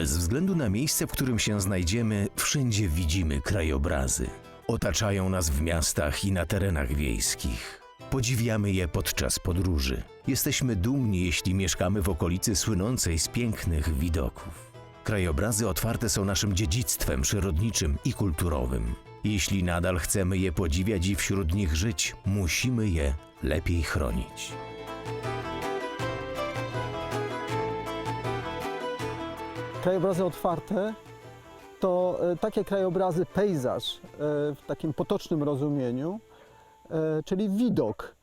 Bez względu na miejsce, w którym się znajdziemy, wszędzie widzimy krajobrazy. Otaczają nas w miastach i na terenach wiejskich. Podziwiamy je podczas podróży. Jesteśmy dumni, jeśli mieszkamy w okolicy słynącej z pięknych widoków. Krajobrazy otwarte są naszym dziedzictwem przyrodniczym i kulturowym. Jeśli nadal chcemy je podziwiać i wśród nich żyć, musimy je lepiej chronić. Krajobrazy otwarte to e, takie krajobrazy pejzaż e, w takim potocznym rozumieniu, e, czyli widok,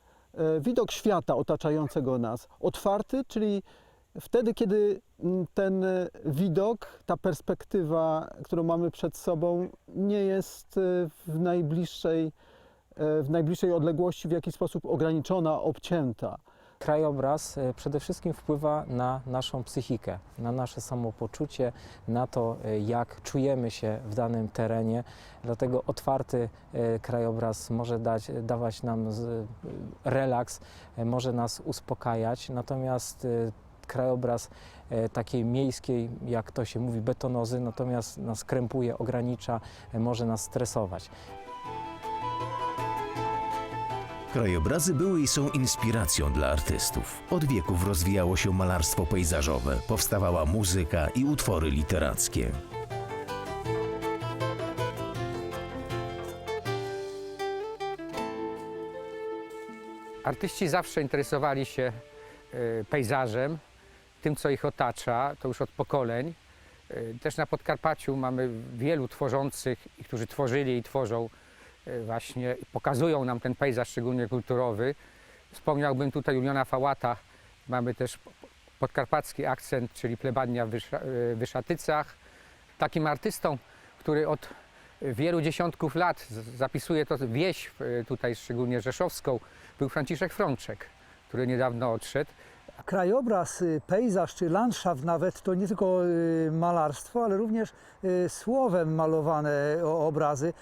widok świata otaczającego nas. Otwarty, czyli wtedy, kiedy ten widok, ta perspektywa, którą mamy przed sobą, nie jest w najbliższej, w najbliższej odległości w jakiś sposób ograniczona, obcięta. Krajobraz e, przede wszystkim wpływa na naszą psychikę, na nasze samopoczucie, na to, e, jak czujemy się w danym terenie. Dlatego otwarty e, krajobraz może dać, dawać nam relaks, może nas uspokajać. Natomiast krajobraz takiej miejskiej, jak to się mówi, betonozy, natomiast nas krępuje, ogranicza, może nas stresować. Krajobrazy były i są inspiracją dla artystów. Od wieków rozwijało się malarstwo pejzażowe, powstawała muzyka i utwory literackie. Artyści zawsze interesowali się e, pejzażem, tym, co ich otacza, to już od pokoleń. E, Też na Podkarpaciu mamy wielu tworzących, którzy tworzyli i tworzą właśnie, i pokazują nam ten pejzaż, szczególnie kulturowy. Wspomniałbym tutaj Juliana Fałata, mamy też podkarpacki akcent, czyli plebania w e, Wyszatycach. Takim artystą, który od wielu dziesiątków lat zapisuje to wieś e, tutaj, szczególnie rzeszowską, był Franciszek Frączek, który niedawno odszedł. Krajobraz, y, pejzaż czy landschaft nawet to nie tylko y, malarstwo, ale również y, słowem malowane obrazy,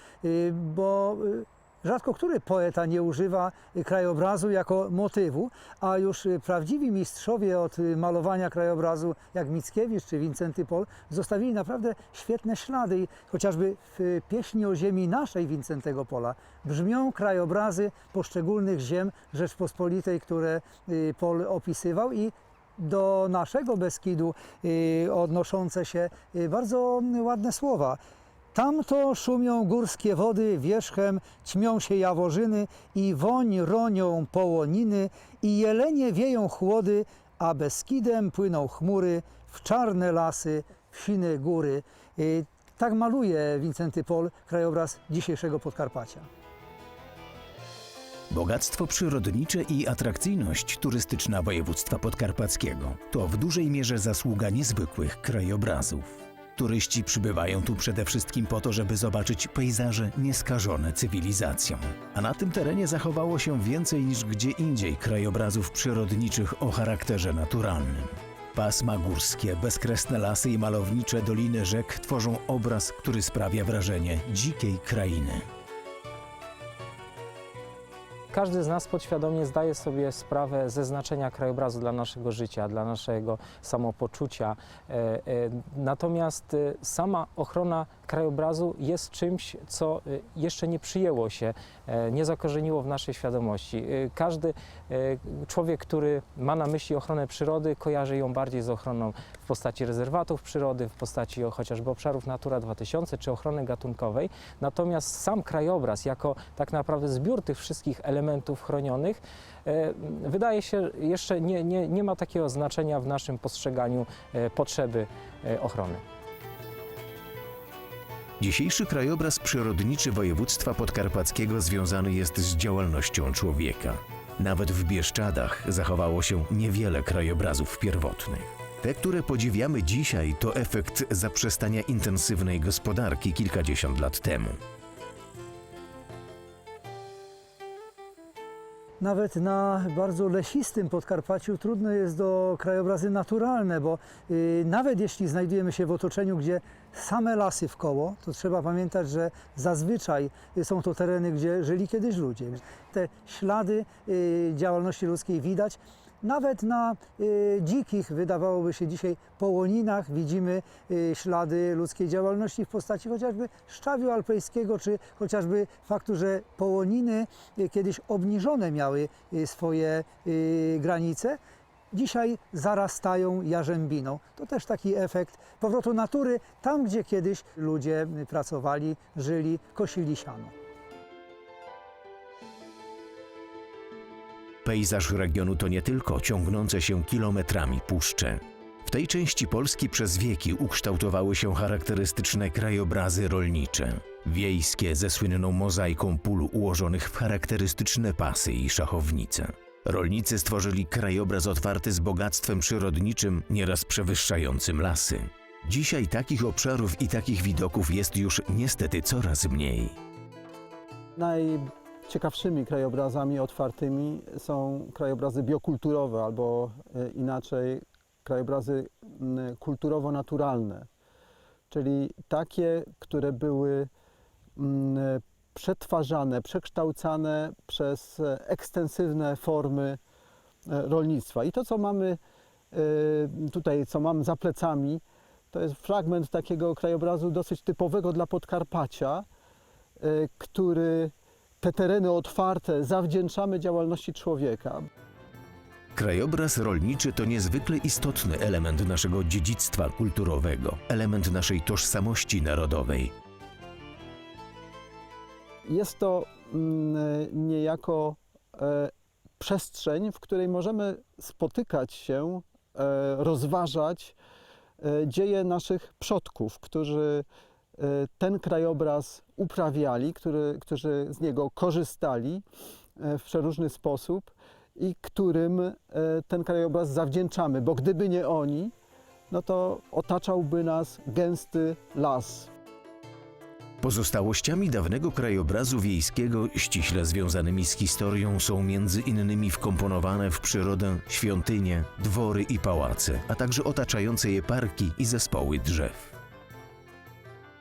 bo rzadko który poeta nie używa krajobrazu jako motywu, a już prawdziwi mistrzowie od malowania krajobrazu, jak Mickiewicz czy Wincenty Pol, zostawili naprawdę świetne ślady. Chociażby w pieśni o ziemi naszej Wincentego Pola brzmią krajobrazy poszczególnych ziem Rzeczpospolitej, które y, Pol opisywał i do naszego Beskidu y, odnoszące się y, bardzo ładne słowa. Tamto szumią górskie wody, wierzchem ćmią się jaworzyny i woń ronią połoniny i jelenie wieją chłody, a Beskidem płyną chmury w czarne lasy, w sine góry. Y, Tak maluje Wincenty Pol krajobraz dzisiejszego Podkarpacia. Bogactwo przyrodnicze i atrakcyjność turystyczna województwa podkarpackiego to w dużej mierze zasługa niezwykłych krajobrazów. Turyści przybywają tu przede wszystkim po to, żeby zobaczyć pejzaże nieskażone cywilizacją. A na tym terenie zachowało się więcej niż gdzie indziej krajobrazów przyrodniczych o charakterze naturalnym. Pasma górskie, bezkresne lasy i malownicze doliny rzek tworzą obraz, który sprawia wrażenie dzikiej krainy. Każdy z nas podświadomie zdaje sobie sprawę ze znaczenia krajobrazu dla naszego życia, dla naszego samopoczucia. E, e, Natomiast e, sama ochrona krajobrazu jest czymś, co jeszcze nie przyjęło się, nie zakorzeniło w naszej świadomości. Każdy człowiek, który ma na myśli ochronę przyrody, kojarzy ją bardziej z ochroną w postaci rezerwatów przyrody, w postaci chociażby obszarów Natura 2000 czy ochrony gatunkowej. Natomiast sam krajobraz, jako tak naprawdę zbiór tych wszystkich elementów chronionych, e, wydaje się jeszcze nie, nie, nie ma takiego znaczenia w naszym postrzeganiu e, potrzeby e, ochrony. Dzisiejszy krajobraz przyrodniczy województwa podkarpackiego związany jest z działalnością człowieka. Nawet w Bieszczadach zachowało się niewiele krajobrazów pierwotnych. Te, które podziwiamy dzisiaj, to efekt zaprzestania intensywnej gospodarki kilkadziesiąt lat temu. Nawet na bardzo lesistym Podkarpaciu trudno jest do krajobrazy naturalne, bo y, nawet jeśli znajdujemy się w otoczeniu, gdzie same lasy w koło, to trzeba pamiętać, że zazwyczaj są to tereny, gdzie żyli kiedyś ludzie. Te ślady y, działalności ludzkiej widać. Nawet na y, dzikich, wydawałoby się dzisiaj, połoninach widzimy y, ślady ludzkiej działalności w postaci chociażby szczawiu alpejskiego, czy chociażby faktu, że połoniny y, kiedyś obniżone miały swoje granice, dzisiaj zarastają jarzębiną. To też taki efekt powrotu natury tam, gdzie kiedyś ludzie pracowali, żyli, kosili siano. Pejzaż regionu to nie tylko ciągnące się kilometrami puszcze. W tej części Polski przez wieki ukształtowały się charakterystyczne krajobrazy rolnicze. Wiejskie ze słynną mozaiką pól ułożonych w charakterystyczne pasy i szachownice. Rolnicy stworzyli krajobraz otwarty z bogactwem przyrodniczym, nieraz przewyższającym lasy. Dzisiaj takich obszarów i takich widoków jest już niestety coraz mniej. Najciekawszymi krajobrazami otwartymi są krajobrazy biokulturowe albo e, inaczej krajobrazy kulturowo-naturalne, czyli takie, które były przetwarzane, przekształcane przez ekstensywne formy e, rolnictwa. I to, co mamy e, tutaj, co mam za plecami, to jest fragment takiego krajobrazu dosyć typowego dla Podkarpacia, który te tereny otwarte zawdzięczamy działalności człowieka. Krajobraz rolniczy to niezwykle istotny element naszego dziedzictwa kulturowego, element naszej tożsamości narodowej. Jest to mm, niejako e, przestrzeń, w której możemy spotykać się, e, rozważać e, dzieje naszych przodków, którzy ten krajobraz uprawiali, który, którzy z niego korzystali e, w przeróżny sposób i którym e, ten krajobraz zawdzięczamy, bo gdyby nie oni, no to otaczałby nas gęsty las. Pozostałościami dawnego krajobrazu wiejskiego ściśle związanymi z historią są między innymi wkomponowane w przyrodę świątynie, dwory i pałace, a także otaczające je parki i zespoły drzew.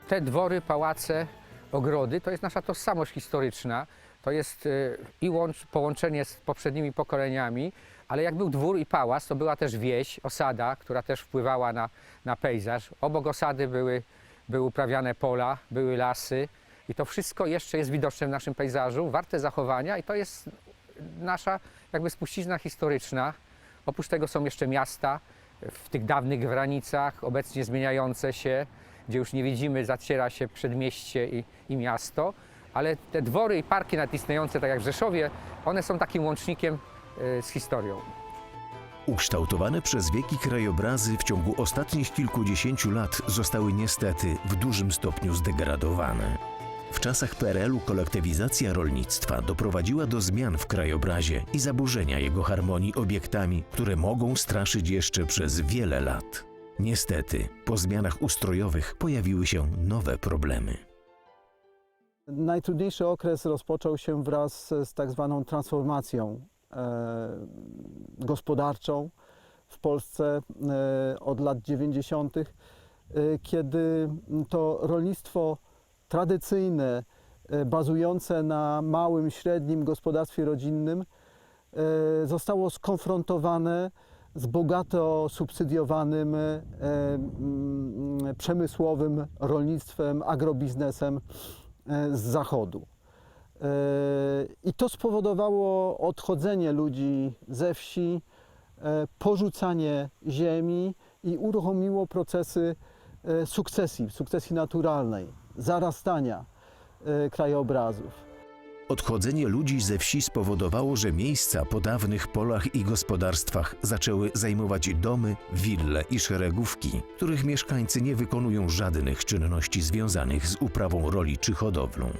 Te dwory, pałace, ogrody to jest nasza tożsamość historyczna. To jest y, i łącz, połączenie z poprzednimi pokoleniami, ale jak był dwór i pałac, to była też wieś, osada, która też wpływała na, na pejzaż. Obok osady były, były uprawiane pola, były lasy i to wszystko jeszcze jest widoczne w naszym pejzażu, warte zachowania i to jest nasza jakby spuścizna historyczna. Oprócz tego są jeszcze miasta w tych dawnych granicach, obecnie zmieniające się, gdzie już nie widzimy, zaciera się przedmieście i, i miasto, ale te dwory i parki nawet istniejące, tak jak w Rzeszowie, one są takim łącznikiem y, z historią. Ukształtowane przez wieki krajobrazy w ciągu ostatnich kilkudziesięciu lat zostały niestety w dużym stopniu zdegradowane. W czasach PRL-u kolektywizacja rolnictwa doprowadziła do zmian w krajobrazie i zaburzenia jego harmonii obiektami, które mogą straszyć jeszcze przez wiele lat. Niestety, po zmianach ustrojowych pojawiły się nowe problemy. Najtrudniejszy okres rozpoczął się wraz z tak zwaną transformacją e, gospodarczą w Polsce e, od lat 90., e, kiedy to rolnictwo tradycyjne, e, bazujące na małym, średnim gospodarstwie rodzinnym, e, zostało skonfrontowane z bogato subsydiowanym e, mm, przemysłowym rolnictwem, agrobiznesem e, z zachodu. E, I to spowodowało odchodzenie ludzi ze wsi, porzucanie ziemi i uruchomiło procesy sukcesji, sukcesji naturalnej, zarastania krajobrazów. Odchodzenie ludzi ze wsi spowodowało, że miejsca po dawnych polach i gospodarstwach zaczęły zajmować domy, wille i szeregówki, których mieszkańcy nie wykonują żadnych czynności związanych z uprawą roli czy hodowlą.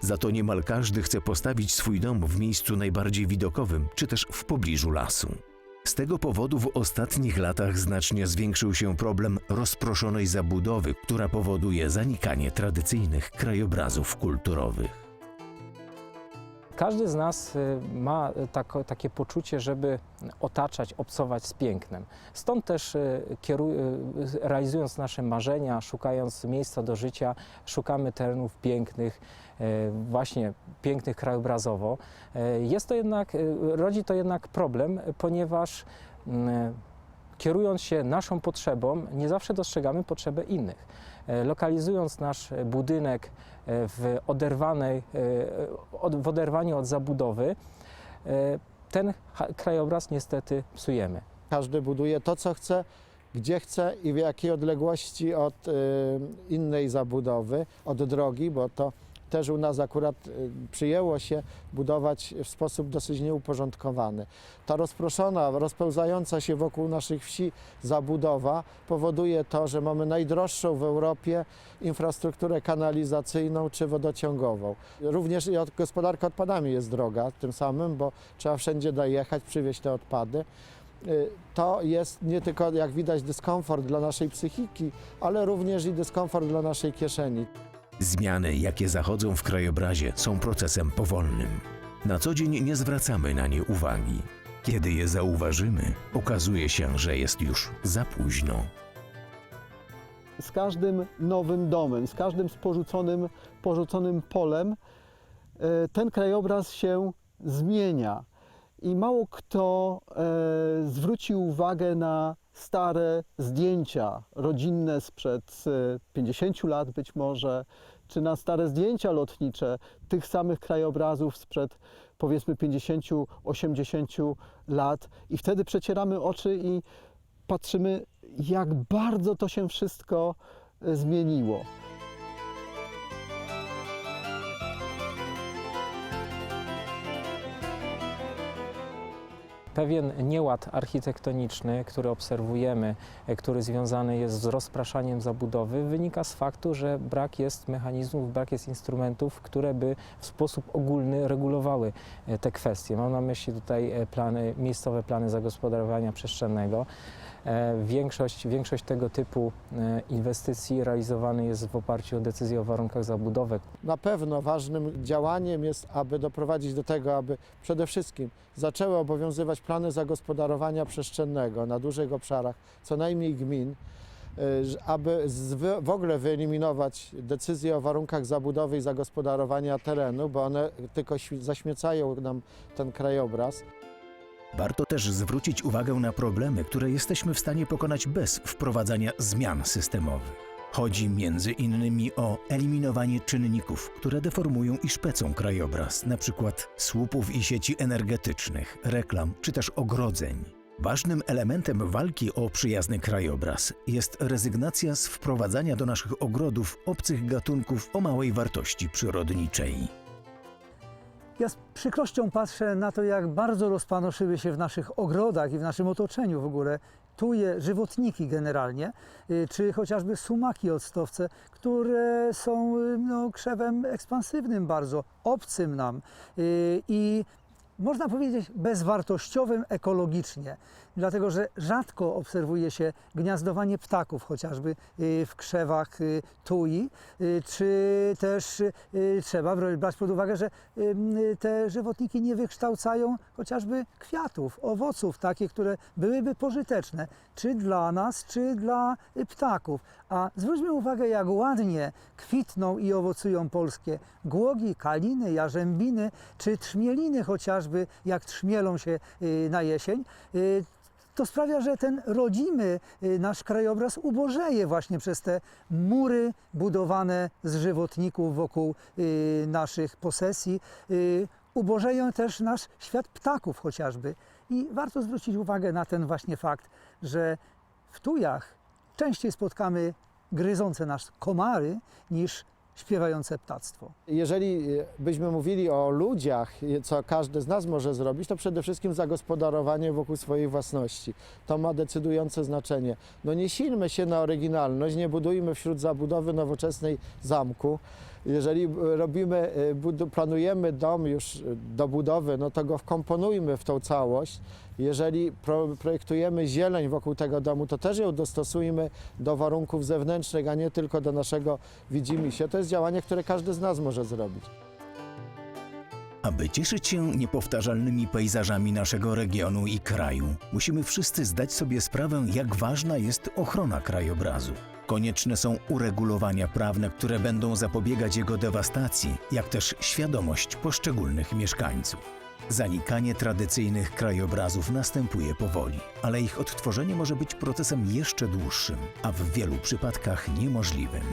Za to niemal każdy chce postawić swój dom w miejscu najbardziej widokowym, czy też w pobliżu lasu. Z tego powodu w ostatnich latach znacznie zwiększył się problem rozproszonej zabudowy, która powoduje zanikanie tradycyjnych krajobrazów kulturowych. Każdy z nas y, ma tako, takie poczucie, żeby otaczać, obcować z pięknem. Stąd też y, y, realizując nasze marzenia, szukając miejsca do życia, szukamy terenów pięknych, y, właśnie pięknych krajobrazowo. Y, Jest to jednak, y, rodzi to jednak problem, ponieważ kierując się naszą potrzebą, nie zawsze dostrzegamy potrzebę innych. Lokalizując nasz budynek w, oderwanej, e, w oderwaniu od zabudowy, e, ten krajobraz niestety psujemy. Każdy buduje to, co chce, gdzie chce i w jakiej odległości od y, innej zabudowy, od drogi, bo to też u nas akurat y, przyjęło się budować w sposób dosyć nieuporządkowany. Ta rozproszona, rozpełzająca się wokół naszych wsi zabudowa powoduje to, że mamy najdroższą w Europie infrastrukturę kanalizacyjną czy wodociągową. Również i od, gospodarka odpadami jest droga tym samym, bo trzeba wszędzie dojechać, przywieźć te odpady. Y, To jest nie tylko, jak widać, dyskomfort dla naszej psychiki, ale również i dyskomfort dla naszej kieszeni. Zmiany, jakie zachodzą w krajobrazie, są procesem powolnym. Na co dzień nie zwracamy na nie uwagi. Kiedy je zauważymy, okazuje się, że jest już za późno. z każdym nowym domem, z każdym sporzuconym, porzuconym polem, e, ten krajobraz się zmienia. I mało kto e, zwrócił uwagę na stare zdjęcia rodzinne sprzed e, 50 lat być może, czy na stare zdjęcia lotnicze tych samych krajobrazów sprzed powiedzmy 50-80 lat. I wtedy przecieramy oczy i patrzymy, jak bardzo to się wszystko e, zmieniło. Pewien nieład architektoniczny, który obserwujemy, e, który związany jest z rozpraszaniem zabudowy, wynika z faktu, że brak jest mechanizmów, brak jest instrumentów, które by w sposób ogólny regulowały e, te kwestie. Mam na myśli tutaj e, plany, miejscowe plany zagospodarowania przestrzennego. E, Większość, większość tego typu e, inwestycji realizowany jest w oparciu o decyzję o warunkach zabudowy, Na pewno ważnym działaniem jest, aby doprowadzić do tego, aby przede wszystkim zaczęły obowiązywać plany zagospodarowania przestrzennego na dużych obszarach, co najmniej gmin, ż- aby w ogóle wyeliminować decyzje o warunkach zabudowy i zagospodarowania terenu, bo one tylko zaśmiecają nam ten krajobraz. Warto też zwrócić uwagę na problemy, które jesteśmy w stanie pokonać bez wprowadzania zmian systemowych. Chodzi między innymi o eliminowanie czynników, które deformują i szpecą krajobraz, np. słupów i sieci energetycznych, reklam czy też ogrodzeń. Ważnym elementem walki o przyjazny krajobraz jest rezygnacja z wprowadzania do naszych ogrodów obcych gatunków o małej wartości przyrodniczej. Ja z przykrością patrzę na to, jak bardzo rozpanoszyły się w naszych ogrodach i w naszym otoczeniu w ogóle tuje, żywotniki generalnie, y, czy chociażby sumaki octowce, które są y, no, krzewem ekspansywnym bardzo, obcym nam. Y, i można powiedzieć bezwartościowym ekologicznie, dlatego że rzadko obserwuje się gniazdowanie ptaków, chociażby y, w krzewach y, tui, y, czy też trzeba brać pod uwagę, że te żywotniki nie wykształcają chociażby kwiatów, owoców, takie, które byłyby pożyteczne, czy dla nas, czy dla ptaków. A zwróćmy uwagę, jak ładnie kwitną i owocują polskie głogi, kaliny, jarzębiny, czy trzmieliny chociażby, jak trzmielą się y, na jesień. Y, to sprawia, że ten rodzimy y, nasz krajobraz ubożeje właśnie przez te mury budowane z żywotników wokół naszych posesji. Ubożeją też nasz świat ptaków chociażby. I warto zwrócić uwagę na ten właśnie fakt, że w tujach częściej spotkamy gryzące nas komary niż śpiewające ptactwo. Jeżeli y, byśmy mówili o ludziach, y, co każdy z nas może zrobić, to przede wszystkim zagospodarowanie wokół swojej własności. To ma decydujące znaczenie. No nie silmy się na oryginalność, nie budujmy wśród zabudowy nowoczesnej zamku. Jeżeli y, robimy, budu- planujemy dom już y, do budowy, no to go wkomponujmy w tą całość. Jeżeli pro, projektujemy zieleń wokół tego domu, to też ją dostosujmy do warunków zewnętrznych, a nie tylko do naszego widzimisię. To jest działanie, które każdy z nas może zrobić. Aby cieszyć się niepowtarzalnymi pejzażami naszego regionu i kraju, musimy wszyscy zdać sobie sprawę, jak ważna jest ochrona krajobrazu. Konieczne są uregulowania prawne, które będą zapobiegać jego dewastacji, jak też świadomość poszczególnych mieszkańców. Zanikanie tradycyjnych krajobrazów następuje powoli, ale ich odtworzenie może być procesem jeszcze dłuższym, a w wielu przypadkach niemożliwym.